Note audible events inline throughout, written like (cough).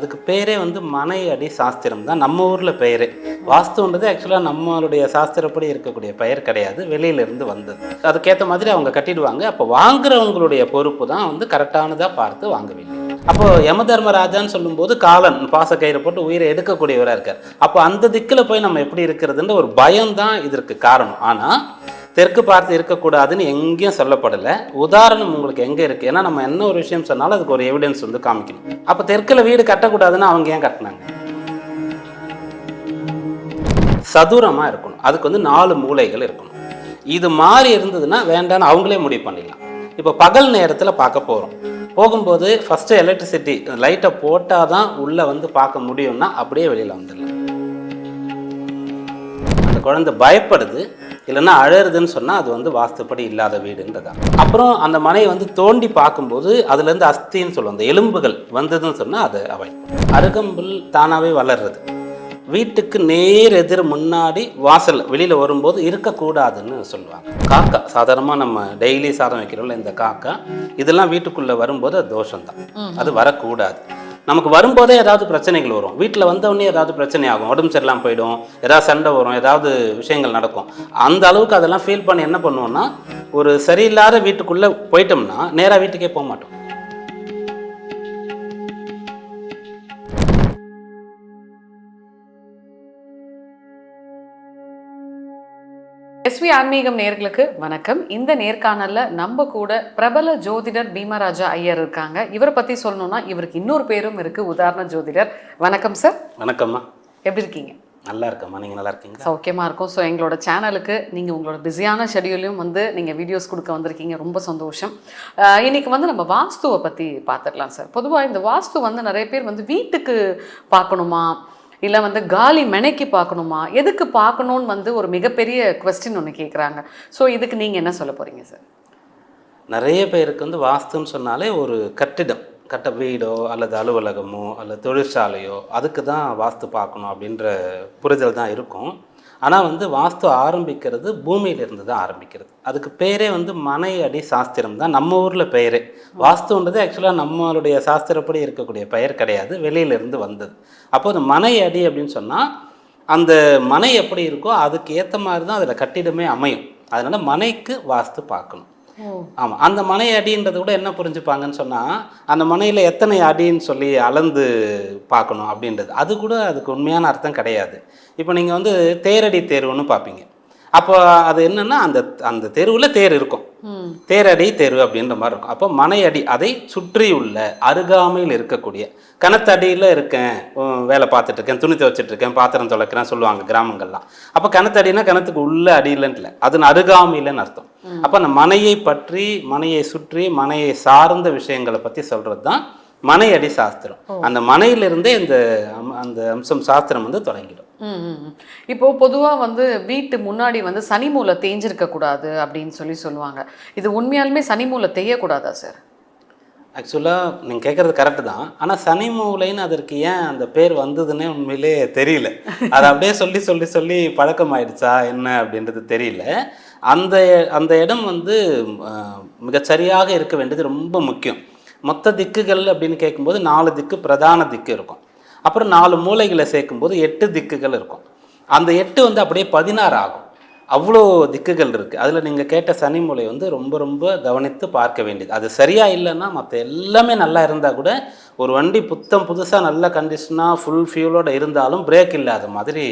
அதுக்கு பேரே வந்து மனை அடி சாஸ்திரம் தான். நம்ம ஊரில் பெயரே. வாஸ்துன்றது ஆக்சுவலாக நம்மளுடைய சாஸ்திரப்படி இருக்கக்கூடிய பெயர் கிடையாது. வெளியில இருந்து வந்தது. அதுக்கேற்ற மாதிரி அவங்க கட்டிடுவாங்க. அப்போ வாங்குறவங்களுடைய பொறுப்பு தான் வந்து கரெக்டானதாக பார்த்து வாங்க வேண்டியது. அப்போ யம தர்மராஜான்னு சொல்லும்போது காலன் பாசக்கயிறு போட்டு உயிரை எடுக்கக்கூடியவராக இருக்கார். அப்போ அந்த திக்கில் போய் நம்ம எப்படி இருக்கிறதுன்ற ஒரு பயம் தான் இதற்கு காரணம். ஆனால் தெற்கு பார்த்து இருக்கக்கூடாதுன்னு எங்கேயும் சொல்லப்படலை. உதாரணம் உங்களுக்கு எங்கே இருக்குது ஏன்னா நம்ம என்ன ஒரு விஷயம் சொன்னாலும் அதுக்கு ஒரு எவிடன்ஸ் வந்து காமிக்கணும். அப்போ தெற்கில் வீடு கட்டக்கூடாதுன்னு அவங்க ஏன் கட்டினாங்க? சதுரமாக இருக்கணும். அதுக்கு வந்து நாலு மூலைகள் இருக்கணும். இது மாதிரி இருந்ததுன்னா வேண்டான்னு அவங்களே முடிவு பண்ணிடலாம். இப்போ பகல் நேரத்தில் பார்க்க போகிறோம் போகும்போது ஃபஸ்ட்டு எலக்ட்ரிசிட்டி லைட்டை போட்டால் தான் உள்ளே வந்து பார்க்க முடியும்னா அப்படியே வெளியில் வந்துடலாம். குழந்தை பயப்படுது இல்லைன்னா அழறுதுன்னு சொன்னால் அது வந்து வாஸ்துப்படி இல்லாத வீடுன்றதா. அப்புறம் அந்த மனையை வந்து தோண்டி பார்க்கும்போது அதுலேருந்து அஸ்தின்னு சொல்லுவோம் அந்த எலும்புகள் வந்ததுன்னு சொன்னால் அதை அவாய்ட் அருகம்புல் தானாகவே வளர்றது. வீட்டுக்கு நேர் எதிர் முன்னாடி வாசல் வெளியில் வரும்போது இருக்கக்கூடாதுன்னு சொல்லுவாங்க. காக்கா சாதாரணமாக நம்ம டெய்லி சாதம் வைக்கிறோம்ல இந்த காக்கா இதெல்லாம் வீட்டுக்குள்ளே வரும்போது அது தோஷம்தான். அது வரக்கூடாது. நமக்கு வரும்போதே ஏதாவது பிரச்சனைகள் வரும். வீட்டில் வந்தவொடனே ஏதாவது பிரச்சனை ஆகும். உடம்பு சரியில்லாமல் போயிடும். ஏதாவது சண்டை வரும். ஏதாவது விஷயங்கள் நடக்கும். அந்த அளவுக்கு அதெல்லாம் ஃபீல் பண்ணி என்ன பண்ணுவோம்னா ஒரு சரியில்லாத வீட்டுக்குள்ளே போயிட்டோம்னா நேராக வீட்டுக்கே போக மாட்டோம். எஸ்வி ஆன்மீகம் நேர்களுக்கு வணக்கம். இந்த நேர்காணல்ல நம்ம கூட பிரபல ஜோதிடர் பீமராஜா ஐயர் இருக்காங்க. இவரை பத்தி சொல்லணும்னா இவருக்கு இன்னொரு பேரும் இருக்கு உதாரண ஜோதிடர். வணக்கம் சார் வணக்கம்மா. எப்படி இருக்கீங்க? நல்லா இருக்கம்மா. நீங்கள் நல்லா இருக்கீங்களா? சௌக்கியமா இருக்கும். ஸோ எங்களோட சேனலுக்கு நீங்க உங்களோட பிஸியான ஷெடியூலையும் வந்து நீங்க வீடியோஸ் கொடுக்க வந்திருக்கீங்க. ரொம்ப சந்தோஷம். ஆஹ் இன்னைக்கு வந்து நம்ம வாஸ்துவை பத்தி பார்த்துடலாம் சார் பொதுவா இந்த வாஸ்து வந்து நிறைய பேர் வந்து வீட்டுக்கு பார்க்கணுமா? இல்லை வந்து காலி மெனைக்கு பார்க்கணுமா? எதுக்கு பார்க்கணும்னு வந்து ஒரு மிகப்பெரிய கொஸ்டின் ஒன்று கேட்குறாங்க ஸோ இதுக்கு நீங்கள் என்ன சொல்ல போகிறீங்க சார் நிறைய பேருக்கு வந்து வாஸ்துன்னு சொன்னாலே ஒரு கட்டிடம். கட்ட வீடோ அல்லது அலுவலகமோ அல்லது தொழிற்சாலையோ அதுக்கு தான் வாஸ்து பார்க்கணும் அப்படின்ற புரிதல் தான் இருக்கும். ஆனால் வந்து வாஸ்து ஆரம்பிக்கிறது பூமியிலிருந்து தான் ஆரம்பிக்கிறது. அதுக்கு பேரே வந்து மனை அடி சாஸ்திரம் தான். நம்ம ஊரில் பெயரே. வாஸ்துன்றது ஆக்சுவலாக நம்மளுடைய சாஸ்திரப்படி இருக்கக்கூடிய பெயர் கிடையாது. வெளியிலிருந்து வந்தது. அப்போ அந்த மனை அடி அப்படின்னு சொன்னால் அந்த மனை எப்படி இருக்கோ அதுக்கு ஏற்ற மாதிரி தான் அதில் கட்டிடமே அமையும். அதனால் மனைக்கு வாஸ்து பார்க்கணும். ஆமாம் அந்த மனை அடின்றது கூட என்ன புரிஞ்சுப்பாங்கன்னு சொன்னால் அந்த மனையில் எத்தனை அடின்னு சொல்லி அளந்து பார்க்கணும் அப்படின்றது. அது கூட அதுக்கு உண்மையான அர்த்தம் கிடையாது. இப்போ நீங்கள் வந்து தேரடி தேர்வுன்னு பார்ப்பீங்க. அப்போ அது என்னென்னா அந்த அந்த தெருவில் தேர் இருக்கும். தேரடி தேர்வு அப்படின்ற மாதிரி இருக்கும். அப்போ மனை அடி அதை சுற்றியுள்ள அருகாமையில் இருக்கக்கூடிய கணத்தடியில் இருக்கேன் வேலை பார்த்துட்டு இருக்கேன் துணி துவைச்சிட்டு இருக்கேன் பாத்திரம் துளைக்கிறேன் சொல்லுவாங்க கிராமங்கள்லாம். அப்போ கணத்தடினா கிணத்துக்கு உள்ள அடியிலன்னு இல்லை. அதன் அருகாமையிலன்னு அர்த்தம். அப்போ அந்த மனையை பற்றி மனையை சுற்றி மனையை சார்ந்த விஷயங்களை பற்றி சொல்கிறது தான் மனை அடி சாஸ்திரம் அந்த மனையிலிருந்தே இந்த அந்த அம்சம் சாஸ்திரம் வந்து தொடங்கிடும். இப்போ பொதுவா வந்து வீட்டு முன்னாடி வந்து சனி மூலை தேஞ்சிருக்க கூடாது அப்படின்னு சொல்லி சொல்லுவாங்க. இது உண்மையாலுமே சனி மூலை தேயக்கூடாதா சார் ஆக்சுவலாக நீங்கள் கேட்குறது கரெக்டு தான். ஆனால் சனி மூலைன்னு அதற்கு ஏன் அந்த பேர் வந்ததுன்னே உண்மையிலே தெரியல. அதை அப்படியே சொல்லி சொல்லி சொல்லி பழக்கம் ஆயிடுச்சா என்ன அப்படின்றது தெரியல. அந்த அந்த இடம் வந்து மிகச்சரியாக இருக்க வேண்டியது ரொம்ப முக்கியம். மொத்த திக்குகள் அப்படின்னு கேட்கும்போது நாலு திக்கு பிரதான திக்கு இருக்கும். அப்புறம் நாலு மூலைகளை சேர்க்கும்போது எட்டு திக்குகள் இருக்கும். அந்த எட்டு வந்து அப்படியே பதினாறு ஆகும். அவ்வளோ திக்குகள் இருக்குது அதில் நீங்கள் கேட்ட சனி மூலை வந்து ரொம்ப ரொம்ப கவனித்து பார்க்க வேண்டியது. அது சரியாக இல்லைன்னா மற்ற எல்லாமே நல்லா இருந்தால் கூட ஒரு வண்டி புத்தம் புதுசாக நல்ல கண்டிஷனாக ஃபுல் ஃபியூலோடு இருந்தாலும் பிரேக் இல்லாத மாதிரி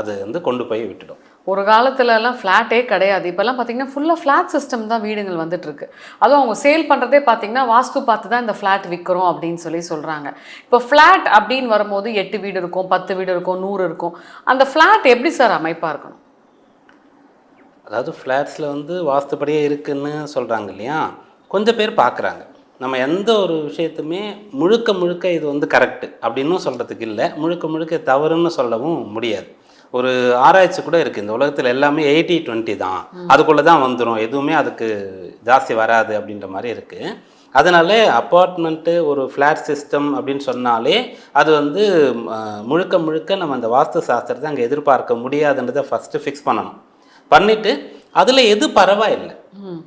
அது வந்து கொண்டு போய் விட்டுடும். ஒரு காலத்துலலாம் ஃப்ளாட்டே கிடையாது. இப்போல்லாம் பார்த்தீங்கன்னா ஃபுல்லாக ஃப்ளாட் சிஸ்டம் தான் வீடுகள் வந்துட்டுருக்கு. அதுவும் அவங்க சேல் பண்ணுறதே பார்த்தீங்கன்னா வாஸ்து பார்த்து தான் இந்த ஃப்ளாட் விற்கிறோம் அப்படின்னு சொல்லி சொல்கிறாங்க இப்போ ஃப்ளாட் அப்படின்னு வரும்போது எட்டு வீடு இருக்கும் பத்து வீடு இருக்கும் நூறு இருக்கும். அந்த ஃப்ளாட் எப்படி சார் அமைப்பாக இருக்கணும்? அதாவது ஃப்ளாட்ஸில் வந்து வாஸ்துப்படியே இருக்குன்னு சொல்கிறாங்க இல்லையா? கொஞ்சம் பேர் பார்க்குறாங்க நம்ம எந்த ஒரு விஷயத்துமே முழுக்க முழுக்க இது வந்து கரெக்டு அப்படின்னும் சொல்கிறதுக்கு இல்லை. முழுக்க முழுக்க தவறுன்னு சொல்லவும் முடியாது. ஒரு ஆராய்ச்சி கூட இருக்குது இந்த உலகத்தில் எல்லாமே எயிட்டி டுவெண்ட்டி தான். அதுக்குள்ளே தான் வந்துடும் எதுவுமே அதுக்கு ஜாஸ்தி வராது அப்படின்ற மாதிரி இருக்குது அதனால அப்பார்ட்மெண்ட்டு ஒரு ஃப்ளாட் சிஸ்டம் அப்படின்னு சொன்னாலே அது வந்து முழுக்க முழுக்க நம்ம அந்த வாஸ்து சாஸ்திரத்தை அங்கே எதிர்பார்க்க முடியாதுன்றதை ஃபஸ்ட்டு ஃபிக்ஸ் பண்ணணும். பண்ணிட்டு அதில் எது பரவாயில்லை.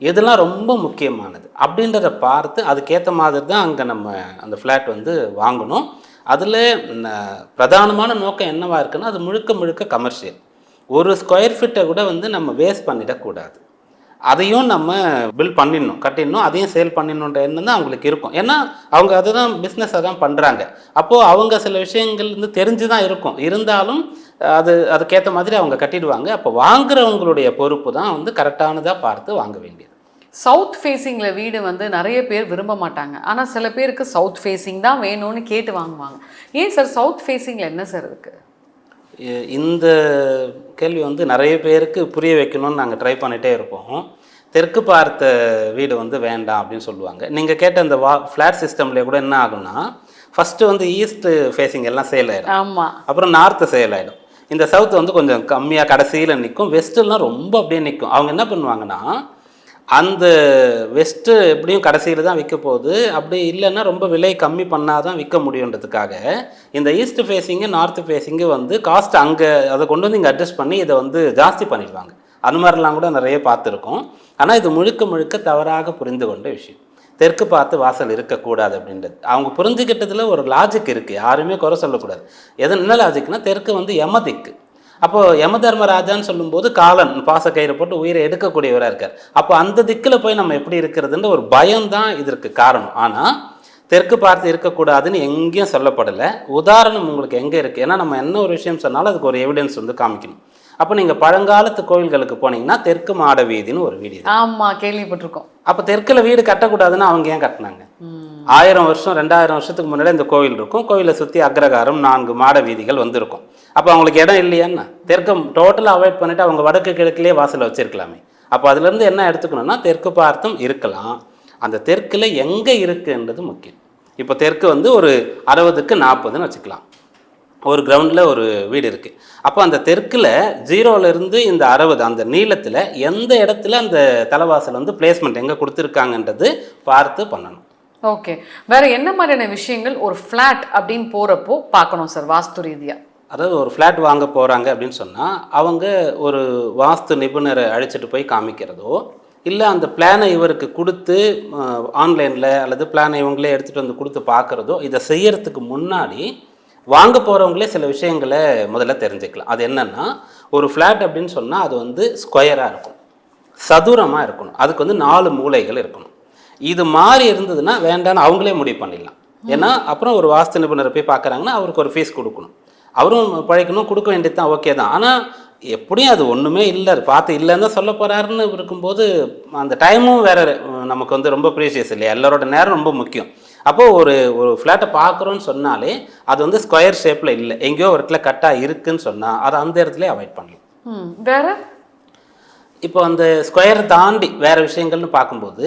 எதெல்லாம் ரொம்ப முக்கியமானது அப்படின்றத பார்த்து அதுக்கேற்ற மாதிரி தான் அங்கே நம்ம அந்த ஃப்ளாட் வந்து வாங்கணும். அதில் பிரதானமான நோக்கம் என்னவாக இருக்குன்னா அது முழுக்க முழுக்க கமர்ஷியல் ஒரு ஸ்கொயர் ஃபீட்டை கூட வந்து நம்ம வேஸ்ட் பண்ணிடக்கூடாது அதையும் நம்ம பில் பண்ணிடணும் கட்டிடணும் அதையும் சேல் பண்ணிடணுன்ற எண்ணம் தான் அவங்களுக்கு இருக்கும். ஏன்னா அவங்க அதை தான் பிஸ்னஸ் தான் பண்ணுறாங்க அப்போது அவங்க சில விஷயங்கள் வந்து தெரிஞ்சு தான் இருக்கும். இருந்தாலும் அது அதுக்கேற்ற மாதிரி அவங்க கட்டிடுவாங்க. அப்போ வாங்குறவங்களுடைய பொறுப்பு தான் வந்து கரெக்டானதாக பார்த்து வாங்க வேண்டியது. சவுத் ஃபேஸிங்கில் வீடு வந்து நிறைய பேர் விரும்ப மாட்டாங்க. ஆனால் சில பேருக்கு சவுத் ஃபேஸிங் தான் வேணும்னு கேட்டு வாங்குவாங்க. ஏன் சார் சவுத் ஃபேஸிங்கில் என்ன சார் இருக்குது இந்த கேள்வி வந்து நிறைய பேருக்கு புரிய வைக்கணும்னு நாங்கள் ட்ரை பண்ணிகிட்டே இருப்போம். தெற்கு பார்த்த வீடு வந்து வேண்டாம் அப்படின்னு சொல்லுவாங்க. நீங்கள் கேட்ட இந்த வா ஃப்ளாட் சிஸ்டம்லேயே கூட என்ன ஆகும்னா ஃபஸ்ட்டு வந்து ஈஸ்ட் ஃபேஸிங் எல்லாம் சேல் ஆயிடும். ஆமாம் அப்புறம் நார்த்து சேல் ஆகிடும் இந்த சவுத் வந்து கொஞ்சம் கம்மியாக கடைசியில் நிற்கும் வெஸ்ட்டுலாம் ரொம்ப அப்படியே நிற்கும் அவங்க என்ன பண்ணுவாங்கன்னா அந்த வெஸ்ட்டு எப்படியும் கடைசியில் தான் விற்க போகுது. அப்படி இல்லைன்னா ரொம்ப விலை கம்மி பண்ணால் தான் விற்க முடியுன்றதுக்காக இந்த ஈஸ்ட் ஃபேஸிங்கு நார்த் ஃபேஸிங்கு வந்து காஸ்ட் அங்கே அதை கொண்டு வந்து இங்கே அட்ஜஸ்ட் பண்ணி இதை வந்து ஜாஸ்தி பண்ணிடுவாங்க. அந்த மாதிரிலாம் கூட நிறைய பார்த்துருக்கோம். ஆனால் இது முழுக்க முழுக்க தவறாக புரிந்து கொண்ட விஷயம். தெற்கு பார்த்து வாசல் இருக்கக்கூடாது அப்படின்றது. அவங்க புரிஞ்சுக்கிட்டதில் ஒரு லாஜிக் இருக்குது யாருமே குறை சொல்லக்கூடாது. எது என்ன லாஜிக்னால் தெற்கு வந்து எமதிக்கு அப்போ யம தர்மராஜான்னு சொல்லும்போது காலன் பாசக்கயிறு போட்டு உயிரை எடுக்கக்கூடியவராக இருக்கார். அப்போ அந்த திக்கில் போய் நம்ம எப்படி இருக்கிறதுன்ற ஒரு பயம்தான் இதற்கு காரணம். ஆனால் தெற்கு பார்த்து இருக்கக்கூடாதுன்னு எங்கேயும் சொல்லப்படலை. உதாரணம் உங்களுக்கு எங்கே இருக்குது ஏன்னா நம்ம என்ன ஒரு விஷயம் சொன்னாலும் அதுக்கு ஒரு எவிடன்ஸ் வந்து காமிக்கணும். அப்போ நீங்கள் பழங்காலத்து கோயில்களுக்கு போனீங்கன்னா தெற்கு மாட வீதின்னு ஒரு வீடு. ஆமாம் கேள்விப்பட்டிருக்கோம். அப்போ தெற்கில் வீடு கட்டக்கூடாதுன்னு அவங்க ஏன் கட்டினாங்க. ஆயிரம் வருஷம் ரெண்டாயிரம் வருஷத்துக்கு முன்னாடி இந்த கோவில் இருக்கும். கோவிலை சுற்றி அக்ரகாரம் நான்கு மாட வீதிகள் வந்திருக்கும். அப்போ அவங்களுக்கு இடம் இல்லையான்னா தெற்கு டோட்டலாக அவாய்ட் பண்ணிட்டு அவங்க வடக்கு கிழக்குலேயே வாசலை வச்சிருக்கலாமே. அப்போ அதுலேருந்து என்ன எடுத்துக்கணும்னா தெற்கு பார்த்தும் இருக்கலாம். அந்த தெற்கில் எங்கே இருக்குன்றது முக்கியம். இப்போ தெற்கு வந்து ஒரு அறுபதுக்கு நாற்பதுன்னு வச்சுக்கலாம். ஒரு கிரவுண்டில் ஒரு வீடு இருக்குது அப்போ அந்த தெற்கில் ஜீரோலேருந்து இந்த அறுபது அந்த நீளத்தில் எந்த இடத்துல அந்த தலைவாசல் வந்து பிளேஸ்மெண்ட் எங்கே கொடுத்துருக்காங்கன்றது பார்த்து பண்ணணும். ஓகே வேற என்ன மாதிரியான விஷயங்கள் ஒரு ஃப்ளாட் அப்படின்னு போகிறப்போ பார்க்கணும் சார் வாஸ்து ரீதியாக அதாவது ஒரு ஃப்ளாட் வாங்க போகிறாங்க அப்படின்னு சொன்னால் அவங்க ஒரு வாஸ்து நிபுணரை அழைச்சிட்டு போய் காமிக்கிறதோ இல்லை அந்த பிளானை இவருக்கு கொடுத்து ஆன்லைனில் அல்லது பிளானை இவங்களே எடுத்துகிட்டு வந்து கொடுத்து பார்க்குறதோ இதை செய்யறதுக்கு முன்னாடி வாங்க போகிறவங்களே சில விஷயங்களை முதல்ல தெரிஞ்சுக்கலாம். அது என்னென்னா ஒரு ஃப்ளாட் அப்படின்னு சொன்னால் அது வந்து ஸ்கொயராக இருக்கும். சதுரமாக இருக்கணும். அதுக்கு வந்து நாலு மூலைகள் இருக்கணும். இது மாதிரி இருந்ததுன்னா வேண்டான்னு அவங்களே முடிவு பண்ணிடலாம். ஏன்னா அப்புறம் ஒரு வாஸ்து நிபுணரை போய் பார்க்குறாங்கன்னா அவருக்கு ஒரு ஃபீஸ் கொடுக்கணும். அவரும் பழைக்கணும் கொடுக்க வேண்டியது தான் ஓகே தான். ஆனால் எப்படியும் அது ஒன்றுமே இல்லை. அது பார்த்து இல்லைன்னு தான் சொல்ல போகிறாருன்னு இருக்கும்போது அந்த டைமும் வேற நமக்கு வந்து ரொம்ப ப்ரீஷியஸ் இல்லையா? எல்லாரோட நேரம் ரொம்ப முக்கியம். அப்போது ஒரு ஒரு ஃப்ளாட்டை பார்க்குறோன்னு சொன்னாலே அது வந்து ஸ்கொயர் ஷேப்பில் இல்லை. எங்கேயோ ஒரு இடத்துல கட்டாக இருக்குன்னு சொன்னால் அதை அந்த இடத்துல அவாய்ட் பண்ணலாம். ம். வேற? இப்போ அந்த ஸ்கொயர் தாண்டி வேறு விஷயங்கள்னு பார்க்கும்போது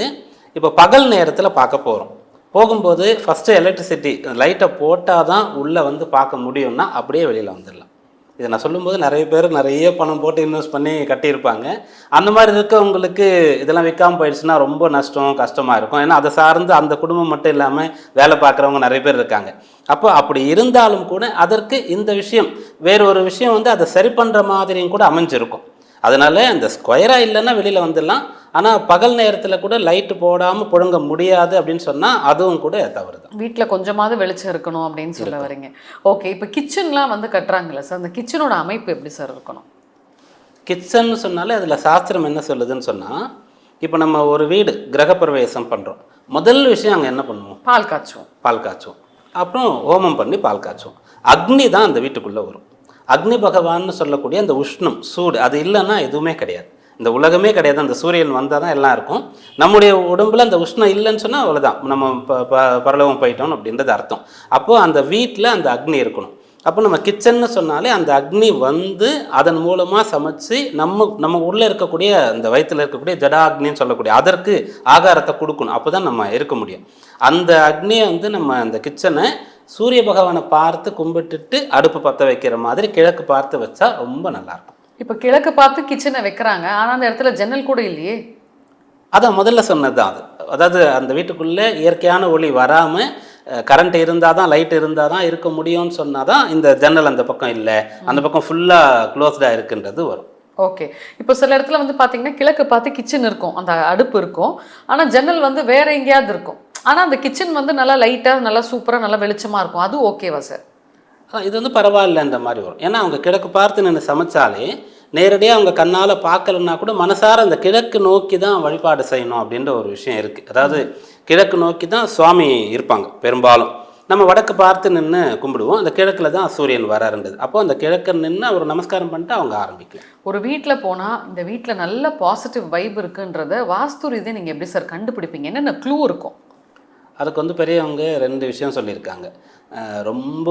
இப்போ பகல் நேரத்தில் பார்க்க போகிறோம் போகும்போது ஃபஸ்ட்டு எலக்ட்ரிசிட்டி லைட்டை போட்டால் தான் உள்ளே வந்து பார்க்க முடியும்னா அப்படியே வெளியில் வந்துடலாம். இதை நான் சொல்லும்போது நிறைய பேர் நிறைய பணம் போட்டு இன்வெஸ்ட் பண்ணி கட்டியிருப்பாங்க. அந்த மாதிரி இருக்கவங்களுக்கு இதெல்லாம் விற்காம போயிடுச்சுன்னா ரொம்ப நஷ்டம் கஷ்டமாக இருக்கும். ஏன்னா அதை சார்ந்து அந்த குடும்பம் மட்டும் இல்லாமல் வேலை பார்க்குறவங்க நிறைய பேர் இருக்காங்க. அப்போ அப்படி இருந்தாலும் கூட அதற்கு இந்த விஷயம் வேறு ஒரு விஷயம் வந்து அதை சரி பண்ணுற மாதிரியும் கூட அமைஞ்சிருக்கும். அதனால இந்த ஸ்கொயராக இல்லைன்னா வெளியில் வந்துடலாம். ஆனால் பகல் நேரத்தில் கூட லைட்டு போடாமல் புழங்க முடியாது அப்படின்னு சொன்னால் அதுவும் கூட தவறு தான் வீட்டில் கொஞ்சமாவது வெளிச்சம் இருக்கணும் அப்படின்னு சொல்ல வரீங்க. ஓகே இப்போ கிச்சன்லாம் வந்து கட்டுறாங்கல்ல சார் அந்த கிச்சனோட அமைப்பு எப்படி சார் இருக்கணும்? கிச்சன்னு சொன்னாலே அதில் சாஸ்திரம் என்ன சொல்லுதுன்னு சொன்னால் இப்போ நம்ம ஒரு வீடு கிரகப்பிரவேசம் பண்ணுறோம் முதல் விஷயம் அங்கே என்ன பண்ணுவோம்? பால் காய்ச்சுவோம். பால் காய்ச்சுவோம். அப்புறம் ஹோமம் பண்ணி பால் காய்ச்சுவோம். அக்னி தான் அந்த வீட்டுக்குள்ளே வரும். அக்னி பகவான்னு சொல்லக்கூடிய அந்த உஷ்ணம் சூடு அது இல்லைன்னா எதுவுமே கிடையாது. இந்த உலகமே கிடையாது. அந்த சூரியன் வந்தால் தான் எல்லாம் இருக்கும். நம்முடைய உடம்புல அந்த உஷ்ணம் இல்லைன்னு சொன்னால் அவ்வளோதான் நம்ம ப ப- போயிட்டோம் அப்படின்றது அர்த்தம். அப்போது அந்த வீட்டில் அந்த அக்னி இருக்கணும். அப்போ நம்ம கிச்சன்னு சொன்னாலே அந்த அக்னி வந்து அதன் மூலமாக சமைச்சு நம்ம நம்ம உள்ளே இருக்கக்கூடிய அந்த வயிற்றில் இருக்கக்கூடிய ஜடாக்னின்னு சொல்லக்கூடிய அதற்கு ஆகாரத்தை கொடுக்கணும். அப்போ தான் நம்ம இருக்க முடியும். அந்த அக்னியை வந்து நம்ம அந்த கிச்சனை சூரிய பகவானை பார்த்து கும்பிட்டுட்டு அடுப்பு பற்ற வைக்கிற மாதிரி கிழக்கு பார்த்து வச்சா ரொம்ப நல்லாயிருக்கும். இப்போ கிழக்கு பார்த்து கிச்சனை வைக்கிறாங்க. ஆனால் அந்த இடத்துல ஜன்னல் கூட இல்லையே. அதான் முதல்ல சொன்னது தான் அது. அதாவது அந்த வீட்டுக்குள்ளே இயற்கையான ஒளி வராமல் கரண்ட் இருந்தால் தான் லைட் இருந்தால் தான் இருக்க முடியும்னு சொன்னால் தான் இந்த ஜன்னல் அந்த பக்கம் இல்லை. அந்த பக்கம் ஃபுல்லாக க்ளோஸ்டாக இருக்குன்றது வரும். ஓகே இப்போ சில இடத்துல வந்து பார்த்தீங்கன்னா கிழக்கு பார்த்து கிச்சன் இருக்கும். அந்த அடுப்பு இருக்கும். ஆனால் ஜன்னல் வந்து வேற எங்கேயாவது இருக்கும். ஆனா அந்த கிச்சன் வந்து நல்லா லைட்டா நல்லா சூப்பரா நல்லா வெளிச்சமா இருக்கும். அது ஓகேவா சார் இது வந்து பரவாயில்லன்ற மாதிரி வரும். ஏன்னா அவங்க கிழக்கு பார்த்து நின்று சமைச்சாலே நேரடியாக அவங்க கண்ணால் பார்க்கலன்னா கூட மனசார அந்த கிழக்கு நோக்கி தான் வழிபாடு செய்யணும் அப்படின்ற ஒரு விஷயம் இருக்குது அதாவது கிழக்கு நோக்கி தான் சுவாமி இருப்பாங்க பெரும்பாலும். நம்ம வடக்கு பார்த்து நின்று கும்பிடுவோம். அந்த கிழக்கில் தான் சூரியன் வராருன்றது. அப்போ அந்த கிழக்கு நின்று அவர் நமஸ்காரம் பண்ணிட்டு அவங்க ஆரம்பிக்கலாம். ஒரு வீட்டில் போனா இந்த வீட்டில் நல்ல பாசிட்டிவ் வைப் இருக்குன்றத வாஸ்து ரீதியாக நீங்க எப்படி சார் கண்டுபிடிப்பீங்க? என்னென்ன க்ளூ இருக்கும்? அதுக்கு வந்து பெரியவங்க ரெண்டு விஷயம் சொல்லியிருக்காங்க. ரொம்ப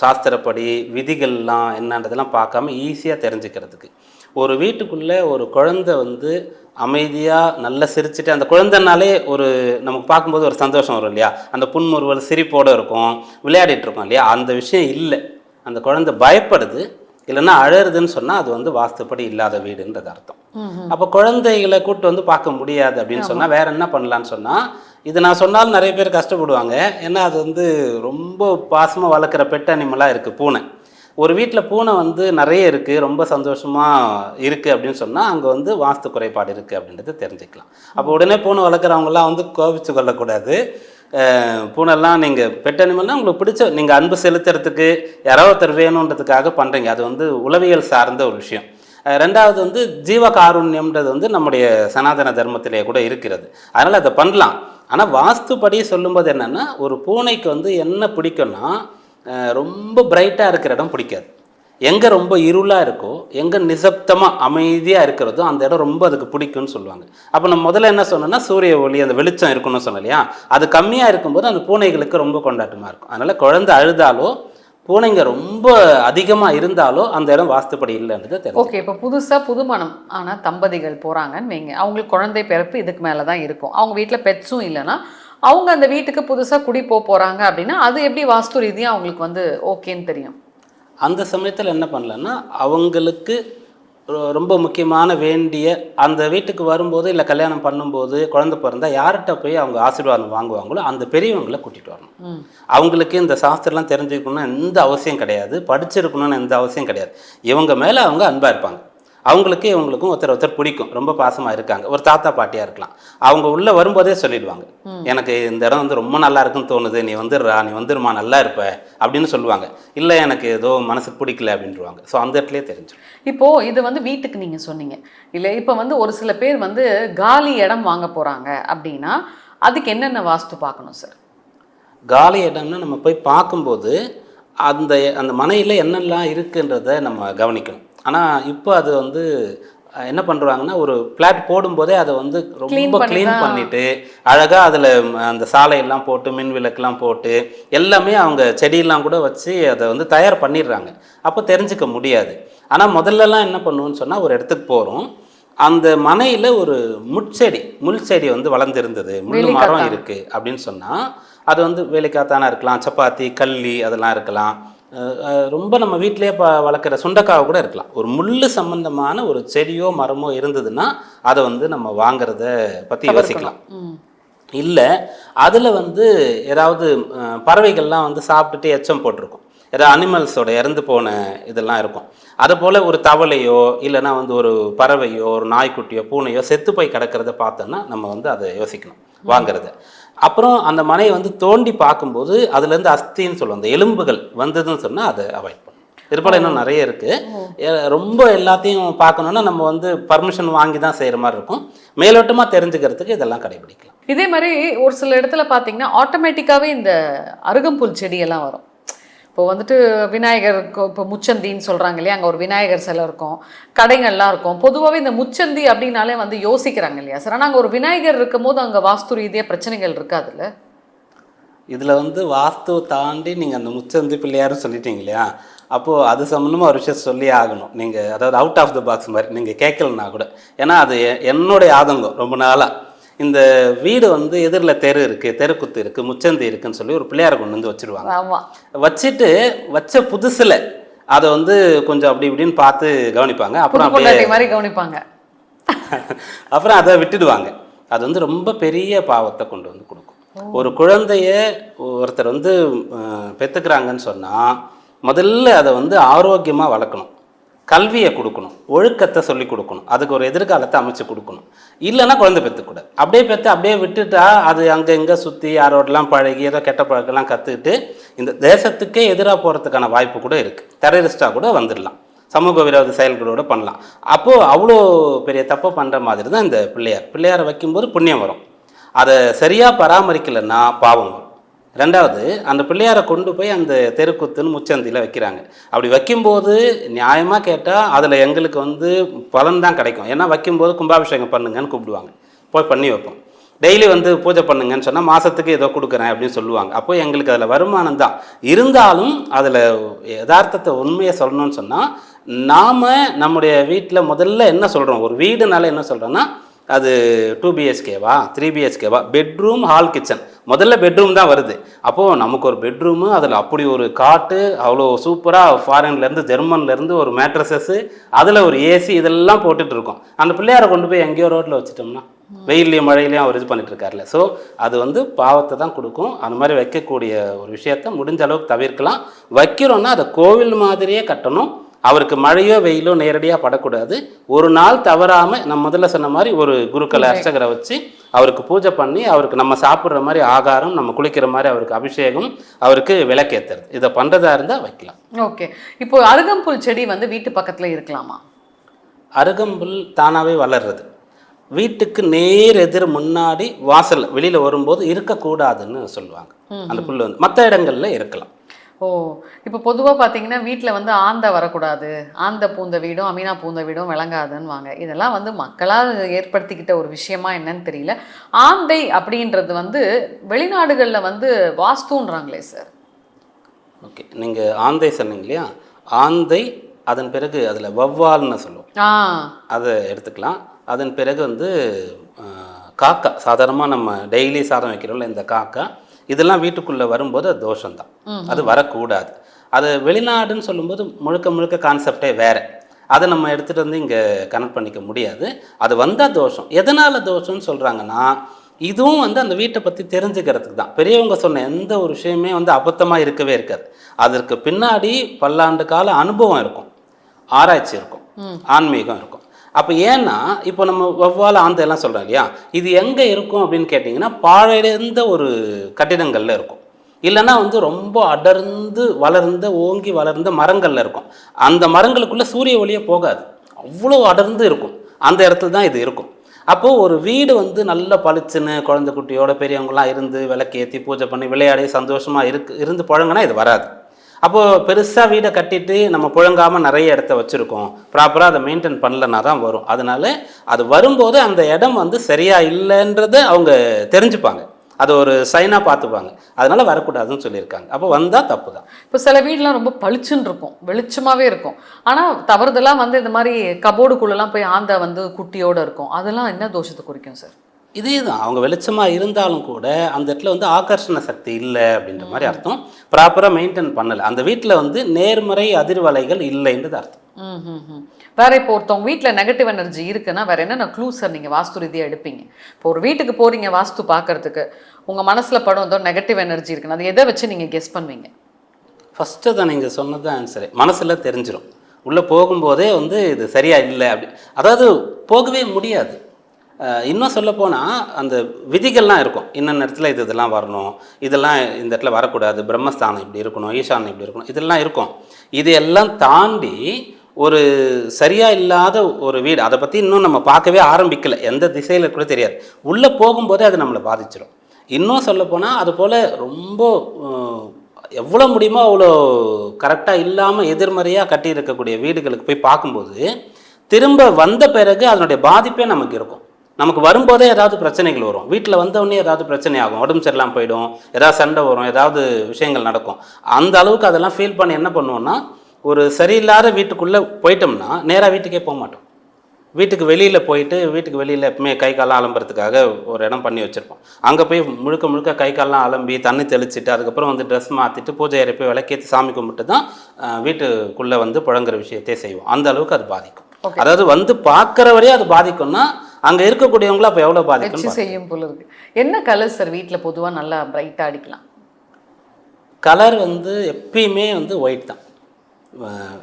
சாஸ்திரப்படி விதிகள்லாம் என்னன்றதெல்லாம் பார்க்காம ஈஸியாக தெரிஞ்சுக்கிறதுக்கு. ஒரு வீட்டுக்குள்ளே ஒரு குழந்தை வந்து அமைதியாக நல்லா சிரிச்சுட்டு அந்த குழந்தைனாலே ஒரு நமக்கு பார்க்கும்போது ஒரு சந்தோஷம் வரும் இல்லையா? அந்த புன்முறுவல் சிரிப்போடு இருக்கும் விளையாடிட்டு இருக்கோம் இல்லையா? அந்த விஷயம் இல்லை. அந்த குழந்தை பயப்படுது இல்லைன்னா அழறுதுன்னு சொன்னால் அது வந்து வாஸ்துப்படி இல்லாத வீடுன்றது அர்த்தம் அப்போ குழந்தைகளை கூட்டு வந்து பார்க்க முடியாது அப்படின்னு சொன்னால் வேற என்ன பண்ணலான்னு சொன்னால் இது நான் சொன்னாலும் நிறைய பேர் கஷ்டப்படுவாங்க. ஏன்னா அது வந்து ரொம்ப பாசமாக வளர்க்குற பெட் அனிமலாக இருக்குது பூனை. ஒரு வீட்டில் பூனை வந்து நிறைய இருக்குது ரொம்ப சந்தோஷமாக இருக்குது அப்படின்னு சொன்னால் அங்கே வந்து வாஸ்து குறைபாடு இருக்குது அப்படின்றத தெரிஞ்சுக்கலாம். அப்போ உடனே பூனை வளர்க்குறவங்களாம் வந்து கோபிச்சு கொள்ளக்கூடாது. பூனைலாம் நீங்கள் பெட் அனிமல்னால் உங்களுக்கு பிடிச்ச நீங்கள் அன்பு செலுத்துறதுக்கு யாரோ ஒருத்தர் வேணுன்றதுக்காக பண்ணுறீங்க அது வந்து உளவியல் சார்ந்த ஒரு விஷயம். ரெண்டாவது வந்து ஜீவ காருண்யம்ன்றது வந்து நம்முடைய சனாதன தர்மத்திலே கூட இருக்கிறது. அதனால் அதை பண்ணலாம். ஆனால் வாஸ்துப்படி சொல்லும்போது என்னென்னா ஒரு பூனைக்கு வந்து என்ன பிடிக்கும்னா ரொம்ப பிரைட்டாக இருக்கிற இடம் பிடிக்காது. எங்கே ரொம்ப இருளாக இருக்கோ எங்கே நிசப்தமாக அமைதியாக இருக்கிறதோ அந்த இடம் ரொம்ப அதுக்கு பிடிக்கும்னு சொல்லுவாங்க. அப்போ நம்ம முதல்ல என்ன சொன்னோம்னா சூரிய ஒளி அந்த வெளிச்சம் இருக்கணும்னு சொன்னோம் இல்லையா? அது கம்மியாக இருக்கும்போது அந்த பூனைகளுக்கு ரொம்ப கொண்டாட்டமாக இருக்கும். அதனால் குழந்தை அழுதாலோ பூனைங்க ரொம்ப அதிகமாக இருந்தாலோ அந்த இடம் வாஸ்துப்படி இல்லைன்றது தெரியும் ஓகே இப்போ புதுசா புதுமணம். ஆனா தம்பதிகள் போறாங்கன்னு வைங்க. அவங்களுக்கு குழந்தை பிறப்பு இதுக்கு மேல தான் இருக்கும். அவங்க வீட்டில் பெட்ஸும் இல்லைன்னா அவங்க அந்த வீட்டுக்கு புதுசா குடி போக போறாங்க அப்படின்னா அது எப்படி வாஸ்து ரீதியா அவங்களுக்கு வந்து ஓகேன்னு தெரியும்? அந்த சமயத்தில் என்ன பண்ணலன்னா அவங்களுக்கு ரொம்ப முக்கியமான வேண்டிய அந்த வீட்டுக்கு வரும்போது இல்லை கல்யாணம் பண்ணும்போது குழந்தை பிறந்தா யார்கிட்ட போய் அவங்க ஆசீர்வாதம் வாங்குவாங்களோ அந்த பெரியவங்களை கூட்டிகிட்டு வரணும். அவங்களுக்கு இந்த சாஸ்திரம்லாம் தெரிஞ்சுக்கணும்னு எந்த அவசியம் கிடையாது படிச்சிருக்கணும்னு எந்த அவசியம் கிடையாது. இவங்க மேலே அவங்க அன்பாக இருப்பாங்க. அவங்களுக்கு இவங்களுக்கும் ஒருத்தர் ஒருத்தர் பிடிக்கும். ரொம்ப பாசமாக இருக்காங்க. ஒரு தாத்தா பாட்டியாக இருக்கலாம். அவங்க உள்ளே வரும்போதே சொல்லிடுவாங்க. எனக்கு இந்த இடம் வந்து ரொம்ப நல்லா இருக்குன்னு தோணுது. நீ வந்துடுறா நீ வந்துருமா நல்லா இருப்ப அப்படின்னு சொல்லுவாங்க. இல்லை எனக்கு ஏதோ மனசுக்கு பிடிக்கல அப்படின்றவாங்க. ஸோ அந்த இடத்துலயே தெரிஞ்சிடும். இப்போ இது வந்து வீட்டுக்கு நீங்க சொன்னீங்க. இல்லை இப்போ வந்து ஒரு சில பேர் வந்து காலி இடம் வாங்க போறாங்க அப்படின்னா அதுக்கு என்னென்ன வாஸ்து பார்க்கணும் சார் காலி இடம்னா நம்ம போய் பார்க்கும்போது அந்த அந்த மனையில் என்னெல்லாம் இருக்குன்றத நம்ம கவனிக்கணும். ஆனால் இப்போ அது வந்து என்ன பண்ணுறாங்கன்னா ஒரு பிளாட் போடும்போதே அதை வந்து ரொம்ப க்ளீன். பண்ணிட்டு அழகாக அதில் அந்த சாலையெல்லாம் போட்டு மின் விளக்குலாம் போட்டு எல்லாமே அவங்க செடியெல்லாம் கூட வச்சு அதை வந்து தயார் பண்ணிடுறாங்க. அப்போ தெரிஞ்சுக்க முடியாது. ஆனால் முதல்லலாம் என்ன பண்ணுவோன்னு சொன்னால் ஒரு இடத்துக்கு போகிறோம் அந்த மனையில் ஒரு முட்செடி முள் செடி வந்து வளர்ந்துருந்தது. முள் மரம். இருக்குது அப்படின்னு சொன்னால் அது வந்து வேலைக்காத்தானா இருக்கலாம் சப்பாத்தி கள்ளி அதெல்லாம் இருக்கலாம். ரொம்ப நம்ம வீட்டிலேயே ப வளர்க்குற சுண்டக்காவை கூட இருக்கலாம். ஒரு முள் சம்பந்தமான ஒரு செடியோ மரமோ இருந்ததுன்னா அதை வந்து நம்ம வாங்குறத பற்றி யோசிக்கலாம். இல்லை அதில் வந்து ஏதாவது பறவைகள்லாம் வந்து சாப்பிட்டுட்டு எச்சம் போட்டிருக்கும். ஏதாவது அனிமல்ஸோட இறந்து போன இதெல்லாம் இருக்கும். அது போல் ஒரு தவளையோ இல்லைன்னா வந்து ஒரு பறவையோ ஒரு நாய்க்குட்டியோ பூனையோ செத்து போய் கிடக்கிறத பார்த்தோன்னா நம்ம வந்து அதை யோசிக்கணும் வாங்குறத. அப்புறம் அந்த மனையை வந்து தோண்டி பார்க்கும்போது அதுலேருந்து அஸ்தின்னு சொல்லுவோம் அந்த எலும்புகள் வந்ததுன்னு சொன்னால் அதை அவாய்ட் பண்ணணும். இது போல் இன்னும் நிறைய இருக்குது ரொம்ப எல்லாத்தையும் பார்க்கணுன்னா நம்ம வந்து பர்மிஷன் வாங்கி தான் செய்கிற மாதிரி இருக்கும். மேலோட்டமாக தெரிஞ்சுக்கிறதுக்கு இதெல்லாம் கடைபிடிக்கலாம். இதே மாதிரி ஒரு சில இடத்துல பார்த்தீங்கன்னா ஆட்டோமேட்டிக்காகவே இந்த அருகம்புல் செடியெல்லாம் வரும். இப்போ வந்துட்டு விநாயகர் கோ- இப்போ முச்சந்தின்னு சொல்கிறாங்க இல்லையா? அங்கே ஒரு விநாயகர் சிலை இருக்கும். கடைகள்லாம் இருக்கும். பொதுவாகவே இந்த முச்சந்தி அப்படின்னாலே வந்து யோசிக்கிறாங்க இல்லையா? சார் ஆனால் அங்கே ஒரு விநாயகர் இருக்கும் போது அங்கே வாஸ்து ரீதியாக பிரச்சனைகள் இருக்காதுல்ல? இதில் வந்து வாஸ்துவை தாண்டி நீங்கள் அந்த முச்சந்தி பிள்ளையாரும் சொல்லிட்டீங்க இல்லையா? அப்போது அது சம்மந்தமாக ஒரு விஷயம் சொல்லி ஆகணும். நீங்கள் அதாவது அவுட் ஆஃப் த பாக்ஸ் மாதிரி நீங்கள் கேட்கலன்னா கூட. ஏன்னா அது எ- என்னுடைய ஆதங்கம் ரொம்ப நாளாக இந்த வீடு வந்து எதிரில் தெரு இருக்குது தெருக்குத்து இருக்குது முச்சந்தி இருக்குன்னு சொல்லி ஒரு பிள்ளையாரை கொண்டு வந்து வச்சுருவாங்க. ஆமாம் வச்சுட்டு வச்ச புதுசில் அதை வந்து கொஞ்சம் அப்படி இப்படின்னு பார்த்து கவனிப்பாங்க. அப்புறம் மாதிரி கவனிப்பாங்க. (laughs) அப்புறம் அதை விட்டுடுவாங்க. அது வந்து ரொம்ப பெரிய பாவத்தை கொண்டு வந்து கொடுக்கும். ஒரு குழந்தைய ஒருத்தர் வந்து அஹ், பெத்துக்கிறாங்கன்னு சொன்னால் முதல்ல அதை வந்து ஆரோக்கியமாக வளர்க்கணும். கல்வியை கொடுக்கணும் ஒழுக்கத்தை சொல்லி கொடுக்கணும். அதுக்கு ஒரு எதிர்காலத்தை அமைச்சு கொடுக்கணும். இல்லைன்னா குழந்தை பெற்றுக்கூடாது. அப்படியே பெற்று அப்படியே விட்டுட்டா அது அங்கே இங்கே சுற்றி யாரோடலாம் பழகி ஏதோ கெட்ட பழக்கெல்லாம் கற்றுக்கிட்டு இந்த தேசத்துக்கே எதிராக போகிறதுக்கான வாய்ப்பு கூட இருக்குது டெரரிஸ்டாக கூட வந்துடலாம். சமூக விரோத செயல்களோட பண்ணலாம். அப்போது அவ்வளோ பெரிய தப்பை பண்ணுற மாதிரி தான் இந்த பிள்ளையார். பிள்ளையாரை வைக்கும்போது புண்ணியம் வரும். அதை சரியாக பராமரிக்கலைன்னா பாவம் வரும். ரெண்டாவது அந்த பிள்ளையாரை கொண்டு போய் அந்த தெருக்குத்துன்னு முச்சந்தியில் வைக்கிறாங்க. அப்படி வைக்கும்போது நியாயமாக கேட்டால் அதில் எங்களுக்கு வந்து பலன் தான் கிடைக்கும். ஏன்னா வைக்கும்போது கும்பாபிஷேகம் பண்ணுங்கன்னு கூப்பிடுவாங்க. போய் பண்ணி வைப்போம். டெய்லி வந்து பூஜை பண்ணுங்கன்னு சொன்னால் மாதத்துக்கு ஏதோ கொடுக்குறேன் அப்படின்னு சொல்லுவாங்க. அப்போ எங்களுக்கு அதில் வருமானம் தான். இருந்தாலும் அதில் யதார்த்தத்தை உண்மையை சொல்லணும்னு சொன்னால் நாம் நம்முடைய வீட்டில் முதல்ல என்ன சொல்கிறோம் ஒரு வீடுனால என்ன சொல்கிறோன்னா அது டூ பிஹெச்கேவா த்ரீ பிஹெச்கேவா பெட்ரூம் ஹால் கிச்சன் முதல்ல பெட்ரூம் தான் வருது. அப்போது நமக்கு ஒரு பெட்ரூமு அதில் அப்படி ஒரு காட்டு அவ்வளோ சூப்பராக ஃபாரின்லேருந்து ஜெர்மன்லேருந்து ஒரு மேட்ரஸஸ்ஸு அதில் ஒரு ஏசி இதெல்லாம் போட்டுட்டு இருக்கோம். அந்த பிள்ளையாரை கொண்டு போய் எங்கேயோ ரோட்டில் வச்சுட்டோம்னா வெயிலையும் மழையிலையும் அவர் இது பண்ணிட்டு இருக்காருல்ல. ஸோ அது வந்து பாவத்தை தான் கொடுக்கும். அந்த மாதிரி வைக்கக்கூடிய ஒரு விஷயத்த முடிஞ்ச அளவுக்கு தவிர்க்கலாம். வைக்கிறோன்னா அதை கோவில் மாதிரியே கட்டணும். அவருக்கு மழையோ வெயிலோ நேரடியாக படக்கூடாது. ஒரு நாள் தவறாமல் நம்ம முதல்ல சொன்ன மாதிரி ஒரு குருக்களை. அர்ச்சகரை வச்சு அவருக்கு பூஜை பண்ணி அவருக்கு நம்ம சாப்பிட்ற மாதிரி ஆகாரம் நம்ம குளிக்கிற மாதிரி அவருக்கு அபிஷேகம் அவருக்கு விளக்கேற்றுறது இதை பண்ணுறதா இருந்தால் வைக்கலாம். ஓகே. இப்போ அருகம்புல் செடி வந்து வீட்டு பக்கத்துல இருக்கலாமா? அருகம்புல் தானாகவே வளர்றது. வீட்டுக்கு நேர் எதிர் முன்னாடி வாசல் வெளியில் வரும்போது இருக்கக்கூடாதுன்னு சொல்லுவாங்க. அந்த புல் வந்து மற்ற இடங்கள்ல இருக்கலாம். ஓ இப்போ பொதுவாக பார்த்தீங்கன்னா வீட்டில் வந்து ஆந்தை வரக்கூடாது. ஆந்த பூந்த வீடும் அமீனா பூந்த வீடும் விளங்காதுன்னு வாங்க இதெல்லாம் வந்து மக்களால் ஏற்படுத்திக்கிட்ட ஒரு விஷயமா என்னன்னு தெரியல. ஆந்தை அப்படின்றது வந்து வெளிநாடுகளில் வந்து வாஸ்துன்றாங்களே சார் ஓகே நீங்கள் ஆந்தை சொன்னீங்க இல்லையா ஆந்தை அதன் பிறகு அதில் வவ்வால்னு சொல்லுவோம். ஆ. அதை எடுத்துக்கலாம். அதன் பிறகு வந்து காக்கா சாதாரணமாக நம்ம டெய்லி சாதம் வைக்கிறோம்ல இந்த காக்கா. இதெல்லாம் வீட்டுக்குள்ளே வரும்போது அது தோஷம்தான். அது வரக்கூடாது. அது வெளிநாடுன்னு சொல்லும்போது முழுக்க முழுக்க கான்செப்டே வேறு. அதை நம்ம எடுத்துகிட்டு வந்து இங்கே கனெக்ட் பண்ணிக்க முடியாது. அது வந்தால் தோஷம். எதனால் தோஷம்னு சொல்கிறாங்கன்னா இதுவும் வந்து அந்த வீட்டை பற்றி தெரிஞ்சுக்கிறதுக்கு தான். பெரியவங்க சொன்ன எந்த ஒரு விஷயமே வந்து அபத்தமாக இருக்கவே இருக்காது. அதற்கு பின்னாடி பல்லாண்டு கால அனுபவம் இருக்கும். ஆராய்ச்சி இருக்கும். ஆன்மீகம் இருக்கும். அப்போ ஏன்னா இப்போ நம்ம வவ்வால் ஆந்தை எல்லாம் சொல்கிறோம் இல்லையா? இது எங்கே இருக்கும் அப்படின்னு கேட்டிங்கன்னா பாழடைந்த ஒரு கட்டிடங்களில் இருக்கும். இல்லைன்னா வந்து ரொம்ப அடர்ந்து வளர்ந்த ஓங்கி வளர்ந்த மரங்களில் இருக்கும். அந்த மரங்களுக்குள்ளே சூரிய ஒளியே போகாது. அவ்வளோ அடர்ந்து இருக்கும். அந்த இடத்துல தான் இது இருக்கும். அப்போது ஒரு வீடு வந்து நல்ல பளிச்சுன்னு குழந்தை குட்டியோட பெரியவங்களாம் இருந்து விளக்கேற்றி பூஜை பண்ணி விளையாடி சந்தோஷமாக இருக்கு இருந்து புழங்கினா இது வராது. அப்போது பெருசாக வீடை கட்டிட்டு நம்ம புழங்காமல் நிறைய இடத்த வச்சுருக்கோம். ப்ராப்பராக அதை மெயின்டைன் பண்ணலனா தான் வரும். அதனால அது வரும்போது அந்த இடம் வந்து சரியாக இல்லைன்றதை அவங்க தெரிஞ்சுப்பாங்க. அது ஒரு சைனாக பார்த்துப்பாங்க. அதனால வரக்கூடாதுன்னு சொல்லியிருக்காங்க. அப்போ வந்தால் தப்பு தான். இப்போ சில வீடுலாம் ரொம்ப பளிச்சுன்னு இருக்கும். வெளிச்சமாகவே இருக்கும். ஆனால் தவறுதெல்லாம் வந்து இந்த மாதிரி கபோர்டுக்குள்ளெல்லாம் போய் ஆந்தை வந்து குட்டியோடு இருக்கும். அதெல்லாம் என்ன தோஷத்தை குறிக்கும் சார் இதே தான் அவங்க வெளிச்சமாக இருந்தாலும் கூட அந்த இடத்துல வந்து ஆகர்ஷண சக்தி இல்லை அப்படின்ற மாதிரி அர்த்தம். ப்ராப்பராக மெயின்டைன் பண்ணலை. அந்த வீட்டில் வந்து நேர்மறை அதிர்வலைகள் இல்லைன்றது அர்த்தம். வேற இப்போ ஒருத்தவங்க வீட்டில் நெகட்டிவ் எனர்ஜி இருக்குன்னா வேற என்னென்ன க்ளூ சார் நீங்கள் வாஸ்து ரீதியாக எடுப்பீங்க? இப்போ ஒரு வீட்டுக்கு போறீங்க வாஸ்து பார்க்கறதுக்கு. உங்கள் மனசில் படம் ஏதோ நெகட்டிவ் எனர்ஜி இருக்குன்னு அது எதை வச்சு நீங்கள் கெஸ் பண்ணுவீங்க? ஃபஸ்ட்டு தான் நீங்கள் சொன்னது தான் ஆன்சரு மனசில் தெரிஞ்சிடும் உள்ளே போகும்போதே வந்து இது சரியா இல்லை அப்படி. அதாவது போகவே முடியாது. இன்னும் சொல்லப்போனால் அந்த விதிகள்லாம் இருக்கும். இன்னென்ன இடத்துல இது இதெல்லாம் வரணும். இதெல்லாம் இந்த இடத்துல வரக்கூடாது. பிரம்மஸ்தானம் இப்படி இருக்கணும். ஈசானம் இப்படி இருக்கணும். இதெல்லாம் இருக்கும். இது எல்லாம் தாண்டி ஒரு சரியாக இல்லாத ஒரு வீடு அதை பற்றி இன்னும் நம்ம பார்க்கவே ஆரம்பிக்கலை. எந்த திசையில் கூட தெரியாது. உள்ளே போகும்போதே அது நம்மளை பாதிச்சிடும் இன்னும் சொல்லப்போனால் அது போல் ரொம்ப எவ்வளோ முடியுமோ அவ்வளோ கரெக்டாக இல்லாமல் எதிர்மறையாக கட்டியிருக்கக்கூடிய வீடுகளுக்கு போய் பார்க்கும்போது திரும்ப வந்த பிறகு அதனுடைய பாதிப்பே நமக்கு இருக்கும். நமக்கு வரும்போதே ஏதாவது பிரச்சனைகள் வரும். வீட்டில் வந்தவொடனே ஏதாவது பிரச்சனை ஆகும். உடம்பு சரியில்லாமல் போயிடும். ஏதாவது சண்டை வரும். ஏதாவது விஷயங்கள் நடக்கும். அந்த அளவுக்கு அதெல்லாம் ஃபீல் பண்ணி என்ன பண்ணுவோம்னா ஒரு சரியில்லாத வீட்டுக்குள்ளே போயிட்டோம்னா நேராக வீட்டுக்கே போக மாட்டோம். வீட்டுக்கு வெளியில் போயிட்டு வீட்டுக்கு வெளியில் எப்பவுமே கை கால்லாம் அலம்புறதுக்காக ஒரு இடம் பண்ணி வச்சுருப்போம். அங்கே போய் முழுக்க முழுக்க கை கால்லாம் அலம்பி தண்ணி தெளிச்சிட்டு அதுக்கப்புறம் வந்து ட்ரெஸ் மாற்றிட்டு பூஜை அறை போய் விளக்கேற்றி சாமி கும்பிட்டு தான் வீட்டுக்குள்ளே வந்து புழங்குற விஷயத்தையே செய்வோம். அந்த அளவுக்கு அது பாதிக்கும். அதாவது வந்து பார்க்குற வரையும் அது பாதிக்கும்னா அங்கே இருக்கக்கூடியவங்கள அப்போ எவ்வளோ பாதிக்கும் செய்யும் போல இருக்கு. என்ன கலர் சார் வீட்டில் பொதுவாக நல்லா பிரைட்டாக அடிக்கலாம்? கலர் வந்து எப்பயுமே வந்து ஒயிட் தான்.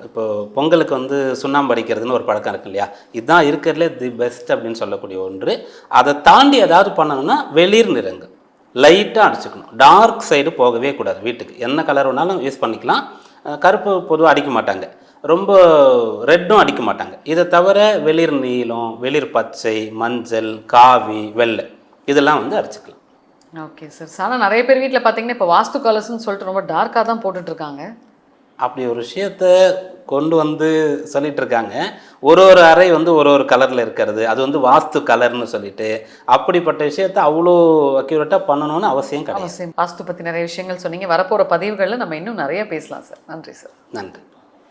இப்போ பொங்கலுக்கு வந்து சுண்ணாம்பு அடிக்கிறதுன்னு ஒரு பழக்கம் இருக்கு இல்லையா? இதுதான் இருக்கிறதுலே தி பெஸ்ட் அப்படின்னு சொல்லக்கூடிய ஒன்று. அதை தாண்டி ஏதாவது பண்ணணும்னா வெளிர் நிறங்கள். லைட்டாக அடிச்சுக்கணும். டார்க் சைடு போகவே கூடாது வீட்டுக்கு. என்ன கலர் வேணாலும் யூஸ் பண்ணிக்கலாம். கருப்பு பொதுவாக அடிக்க மாட்டாங்க. ரொம்ப ரெட்டும் அடிக்க மாட்டாங்க. இதை தவிர வெளிர் நீலம் வெளிர் பச்சை மஞ்சள் காவி வெள்ளை இதெல்லாம் வந்து அடிச்சுக்கலாம் ஓகே சார். ஆனால் நிறைய பேர் வீட்டில் பார்த்தீங்கன்னா இப்போ வாஸ்து கலர்ஸ்னு சொல்லிட்டு ரொம்ப டார்க்காக தான் போட்டுட்டு இருக்காங்க அப்படி ஒரு விஷயத்த கொண்டு வந்து சொல்லிட்டு இருக்காங்க ஒரு ஒரு அறை வந்து ஒரு ஒரு கலரில் இருக்கிறது. அது வந்து வாஸ்து கலர்னு சொல்லிட்டு அப்படிப்பட்ட விஷயத்த அவ்வளோ அக்யூரேட்டாக பண்ணணும்னு அவசியம் கிடையாது. அவசியம். வாஸ்து பற்றி நிறைய விஷயங்கள் சொன்னீங்க. வரப்போகிற பதிவுகளில் நம்ம இன்னும் நிறைய பேசலாம் சார். நன்றி சார். நன்றி.